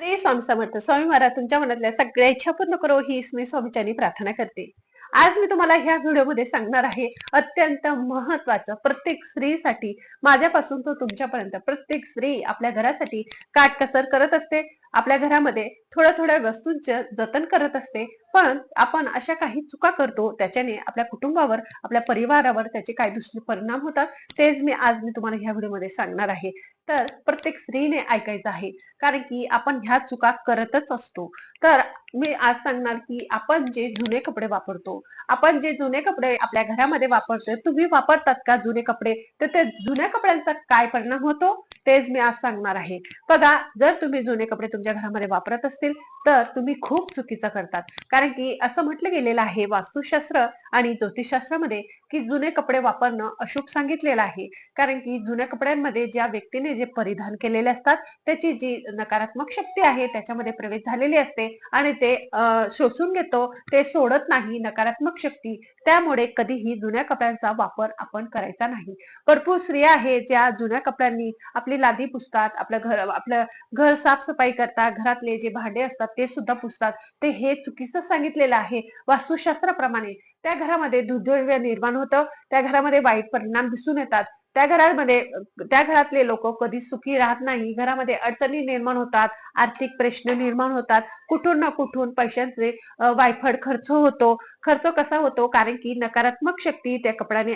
श्री स्वामी समर्थ स्वामी महाराज तुमच्या मनातल्या सगळ्या इच्छा पूर्ण करो ही मी स्वामीच्यानी प्रार्थना करते. आज मी तुम्हाला ह्या व्हिडिओमध्ये सांगणार आहे अत्यंत महत्वाचं प्रत्येक स्त्रीसाठी माझ्यापासून तो तुमच्यापर्यंत प्रत्येक स्त्री आपल्या घरासाठी काटकसर करत असते. आपल्या घरामध्ये थोड्या थोड्या वस्तूंचे जतन करत असते पण आपण अशा काही चुका करतो त्याच्याने आपल्या कुटुंबावर आपल्या परिवारावर त्याचे काय दुसरे परिणाम होतात. तेच मी आज मी तुम्हाला ह्या व्हिडिओमध्ये सांगणार आहे. तर प्रत्येक स्त्रीने ऐकायचं आहे कारण की आपण ह्या चुका करतच असतो. तर मी आज सांगणार की आपण जे जुने कपडे वापरतो आपण जे जुने कपडे आपल्या घरामध्ये वापरतोय तुम्ही वापरतात का जुने कपडे? तर त्या जुन्या कपड्यांचा काय परिणाम होतो? तेच मी आज सांगणार आहे. बघा जर तुम्ही जुने कपडे तुमच्या घरामध्ये वापरत असतील तर तुम्ही खूप चुकीचं करतात. कारण की असं म्हटलं गेलेलं आहे वास्तुशास्त्र आणि ज्योतिषशास्त्रामध्ये की जुने कपडे वापरणं अशुभ सांगितलेलं आहे. कारण की जुन्या कपड्यांमध्ये ज्या व्यक्तीने जे परिधान केलेले असतात त्याची जी नकारात्मक शक्ती आहे त्याच्यामध्ये प्रवेश झालेली असते आणि ते शोषून घेतो ते सोडत नाही नकारात्मक शक्ती. त्यामुळे कधीही जुन्या कपड्यांचा वापर आपण करायचा नाही. भरपूर स्त्रिया आहे ज्या जुन्या कपड्यांनी आपली लादी पुसतात आपलं घर आपलं घर साफसफाई करतात घरातले जे भांडे असतात ते सुद्धा पुसतात. ते हे चुकीचं सांगितलेलं आहे. वास्तुशास्त्राप्रमाणे. त्या घरामध्ये दुर्दैव निर्माण होतं. त्या घरामध्ये वाईट परिणाम दिसून येतात. त्या घरामध्ये त्या घरातले लोक कधी सुखी राहत नाही घरामध्ये अडचणी निर्माण होतात आर्थिक प्रश्न निर्माण होतात कुठून ना कुठून पैशांचे वायफड खर्च होतो. खर्च कसा होतो? कारण की नकारात्मक शक्ती त्या कपड्याने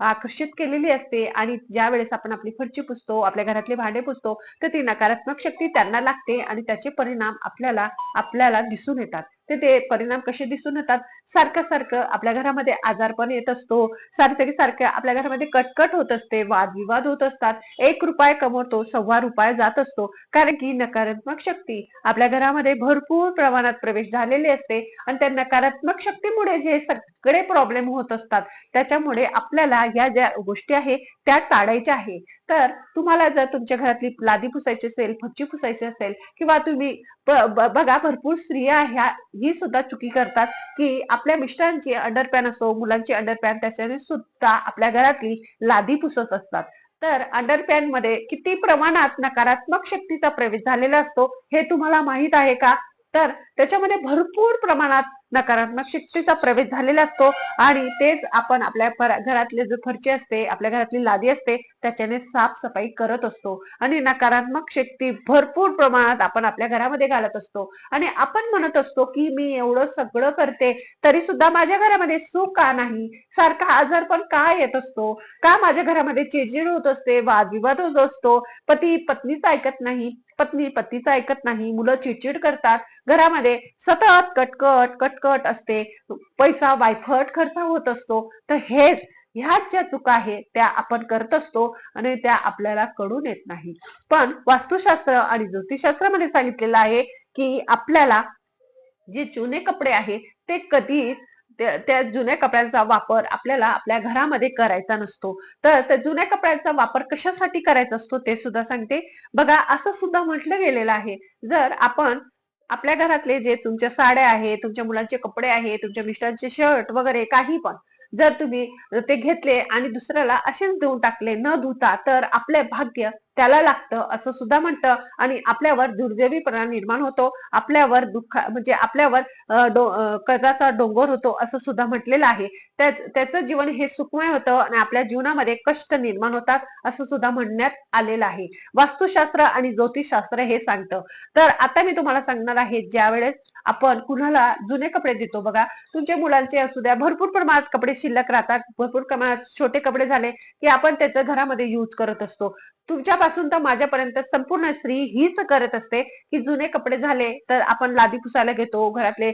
आकर्षित केलेली असते आणि ज्या वेळेस आपण आपली फरची पुसतो आपल्या घरातले भांडे पुसतो तर ती नकारात्मक शक्ती त्यांना लागते आणि त्याचे परिणाम आपल्याला आपल्याला दिसून येतात. ते ते परिणाम कसे दिसून येतात? सारखं सारखं आपल्या घरामध्ये आजारपण येत असतो. सारखं सारखं आपल्या घरामध्ये कटकट होत असते वादविवाद होत असतात. एक रुपये कमवतो सव्वा रुपये जात असतो. कारण की नकारात्मक शक्ती आपल्या घरामध्ये भरपूर प्रमाणात प्रवेश झालेले असते आणि त्या नकारात्मक शक्तीमुळे जे सगळे प्रॉब्लेम होत असतात त्याच्यामुळे आपल्याला या ज्या गोष्टी आहे त्या टाळायच्या आहे तर तुम्हाला जर तुमच्या घरातली लादी पुसायची असेल फच्ची पुसायची असेल किंवा तुम्ही बघा भरपूर स्त्रिया ह्या ही सुद्धा चुकी करतात की आपल्या मिस्टरांची अंडरपॅन असो मुलांची अंडरपॅन त्याच्याने सुद्धा आपल्या घरातली लादी पुसत असतात. तर अंडरपॅनमध्ये किती प्रमाणात नकारात्मक शक्तीचा प्रवेश झालेला असतो हे तुम्हाला माहीत आहे का? तर त्याच्यामध्ये भरपूर प्रमाणात नकारात्मक शक्तीचा प्रवेश झालेला असतो आणि तेच आपण आपल्या घरातले जो फरची असते आपल्या घरातली लादी असते त्याच्याने साफसफाई करत असतो. आणि नकारात्मक शक्ती भरपूर प्रमाणात आपण आपल्या घरामध्ये घालत असतो. आणि आपण म्हणत असतो की मी एवढं सगळं करते तरी सुद्धा माझ्या घरामध्ये सुख का नाही? सारखा आजार पण का येत असतो? का माझ्या घरामध्ये चिडचिड होत असते वादविवाद होत असतो? पती पत्नीच ऐकत नाही? पत्नी पतीचं ऐकत नाही मुलं चिडचिड करतात घरामध्ये सतत कटकट कटकट असते पैसा वायफट खर्च होत असतो. तर हेच ह्याच ज्या चुका आहेत त्या आपण करत असतो आणि त्या आपल्याला कळून येत नाही. पण वास्तुशास्त्र आणि ज्योतिषशास्त्रामध्ये सांगितलेलं आहे की आपल्याला जे जुने कपडे आहे ते कधीच त्या जुन्या कपड्यांचा वापर आपल्याला आपल्या घरामध्ये करायचा नसतो. तर त्या जुन्या कपड्यांचा वापर कशासाठी करायचा असतो ते सुद्धा सांगते. बघा असं सुद्धा म्हटलं गेलेलं आहे. जर आपण आपल्या घरातले जे तुमच्या साड्या आहेत तुमच्या मुलांचे कपडे आहेत तुमच्या मिस्टरांचे शर्ट वगैरे काही पण जर तुम्ही ते घेतले आणि दुसऱ्याला असेच देऊन टाकले न धुता तर आपले भाग्य त्याला लागतं असं सुद्धा म्हणतं. आणि आपल्यावर दुर्दैवीपणा निर्माण होतो. आपल्यावर दुःख म्हणजे आपल्यावर कर्जाचा डोंगर होतो असं सुद्धा म्हटलेलं आहे. त्याचं जीवन हे सुखमय होतं आणि आपल्या जीवनामध्ये कष्ट निर्माण होतात असं सुद्धा म्हणण्यात आलेलं आहे. वास्तुशास्त्र आणि ज्योतिषशास्त्र हे सांगतं. तर आता मी तुम्हाला सांगणार आहे ज्या वेळेस आपण कुणाला जुने कपडे देतो बघा तुमच्या मुलांचे असू द्या भरपूर प्रमाणात कपडे शिल्लक राहतात भरपूर प्रमाणात छोटे कपडे झाले की आपण त्याचं घरामध्ये युज करत असतो. तुमच्यापासून तर माझ्यापर्यंत संपूर्ण स्त्री हीच करत असते की जुने कपडे झाले तर आपण लादी पुसायला घेतो घरातले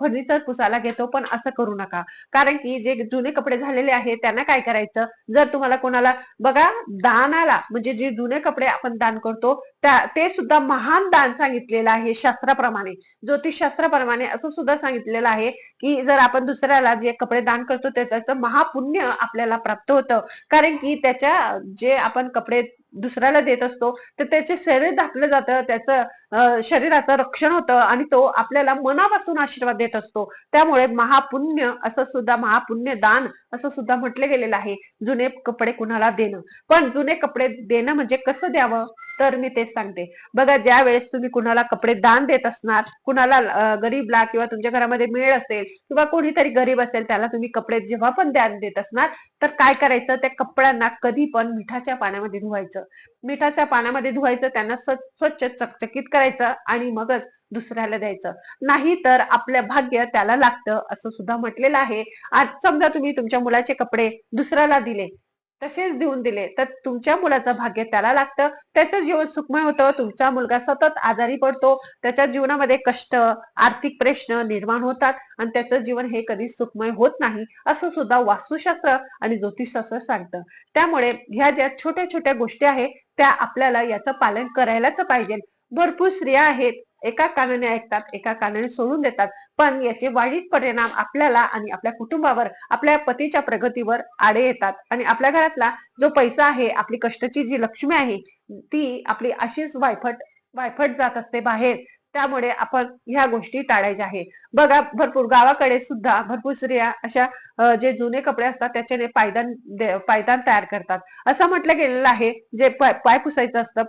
फर्निचर पुसायला घेतो पण असं करू नका. कारण की जे जुने कपडे झालेले आहेत त्यांना काय करायचं? जर तुम्हाला कोणाला बघा दानाला म्हणजे जे जुने कपडे आपण दान करतो त्या ते सुद्धा महान दान सांगितलेलं आहे शास्त्राप्रमाणे. ज्योतिषशास्त्राप्रमाणे असं सुद्धा सांगितलेलं आहे की जर आपण दुसऱ्याला जे कपडे दान करतो त्याचं महापुण्य आपल्याला प्राप्त होतं. कारण की त्याच्या जे आपण कपडे दुसऱ्याला देत असतो तर त्याचे शरीर दाखलं जातं त्याचं शरीराचं रक्षण होतं आणि तो आपल्याला मनापासून आशीर्वाद देत असतो. त्यामुळे महापुण्य असं सुद्धा महापुण्य दान असं सुद्धा म्हटलं गेलेलं आहे जुने कपडे कुणाला देणं. पण जुने कपडे देणं म्हणजे कसं द्यावं? तर मी तेच सांगते. बघा ज्या वेळेस तुम्ही कुणाला कपडे दान देत असणार कुणाला गरीबला किंवा तुमच्या घरामध्ये मेळ असेल किंवा कोणीतरी गरीब असेल त्याला तुम्ही कपडे जेव्हा पण दान देत असणार तर काय करायचं? त्या कपड्यांना कधी पण मिठाच्या पाण्यामध्ये धुवायचं. मिठाच्या पाण्यामध्ये धुवायचं त्यांना स्वच्छ चकचकीत करायचं आणि मगच दुसऱ्याला द्यायचं. नाही तर आपल्या भाग्य त्याला लागतं असं सुद्धा म्हटलेलं आहे. आज समजा तुम्ही तुमच्या मुलाचे कपडे दुसऱ्याला दिले तसेच देऊन दिले. तर तुमच्या मुलाचं भाग्य त्याला लागतं. त्याचं जीवन सुखमय होतं. तुमचा मुलगा सतत आजारी पडतो. त्याच्या जीवनामध्ये कष्ट आर्थिक प्रश्न निर्माण होतात. आणि त्याचं जीवन हे कधी सुखमय होत नाही असं सुद्धा वास्तुशास्त्र आणि ज्योतिषशास्त्र सांगतं. त्यामुळे ह्या ज्या छोट्या छोट्या गोष्टी आहेत त्या आपल्याला याचं पालन करायलाच पाहिजे. भरपूर स्त्रिया आहेत एका कानाने ऐकतात एका कानाने सोडून देतात. पण याचे वाईट परिणाम आपल्याला आणि आपल्या कुटुंबावर आपल्या पतीच्या प्रगतीवर आडे येतात. आणि आपल्या घरातला जो पैसा आहे आपली कष्टाची जी लक्ष्मी आहे ती आपली अशीच वायफट वायफट जात असते बाहेर. त्यामुळे आपण ह्या गोष्टी टाळायच्या आहे. बघा भरपूर गावाकडे सुद्धा भरपूर स्त्रिया अशा जे जुने कपडे असतात त्याच्याने पायदान पायदान तयार करतात. असं म्हटलं गेलेलं आहे जे पाय पाय पुसायचं असतं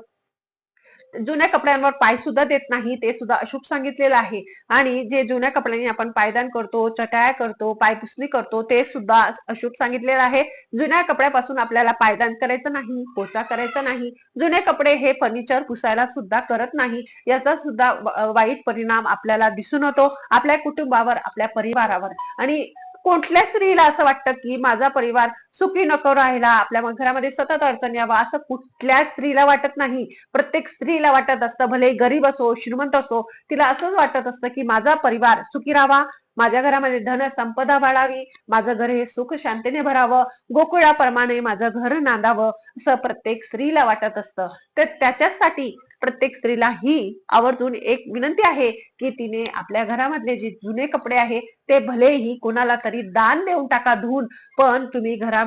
जुन्या कपड्यांवर पाय सुद्धा देत नाही ते सुद्धा अशुभ सांगितलेलं आहे. आणि जे जुन्या कपड्यांनी आपण पायदान करतो चटाया करतो पायपुसणी करतो ते सुद्धा अशुभ सांगितलेलं आहे. जुन्या कपड्यापासून आपल्याला पायदान करायचं नाही पोचा करायचा नाही. जुने कपडे हे फर्निचर पुसायला सुद्धा करत नाही. याचा सुद्धा वाईट परिणाम आपल्याला दिसून येतो आपल्या कुटुंबावर आपल्या परिवारावर. आणि कुठल्या स्त्रीला असं वाटतं की माझा परिवार सुखी नको राहिला आपल्या घरामध्ये सतत अडचण यावा असं कुठल्या स्त्रीला वाटत नाही. प्रत्येक स्त्रीला वाटत असतं भले गरीब असो श्रीमंत असो तिला असंच वाटत असतं की माझा परिवार सुखी राहावा माझ्या घरामध्ये धन संपदा वाढावी माझं घर हे सुख शांतीने भरावं गोकुळाप्रमाणे माझं घर नांदावं असं प्रत्येक स्त्रीला वाटत असतं. तर त्याच्यासाठी प्रत्येक स्त्रीला ही आवर्जून एक विनंती आहे की तिने आपल्या घरामधले जे जुने कपडे आहे ते भलेही कोणाला तरी दान देऊन टाका धुवून पण तुम्ही घरा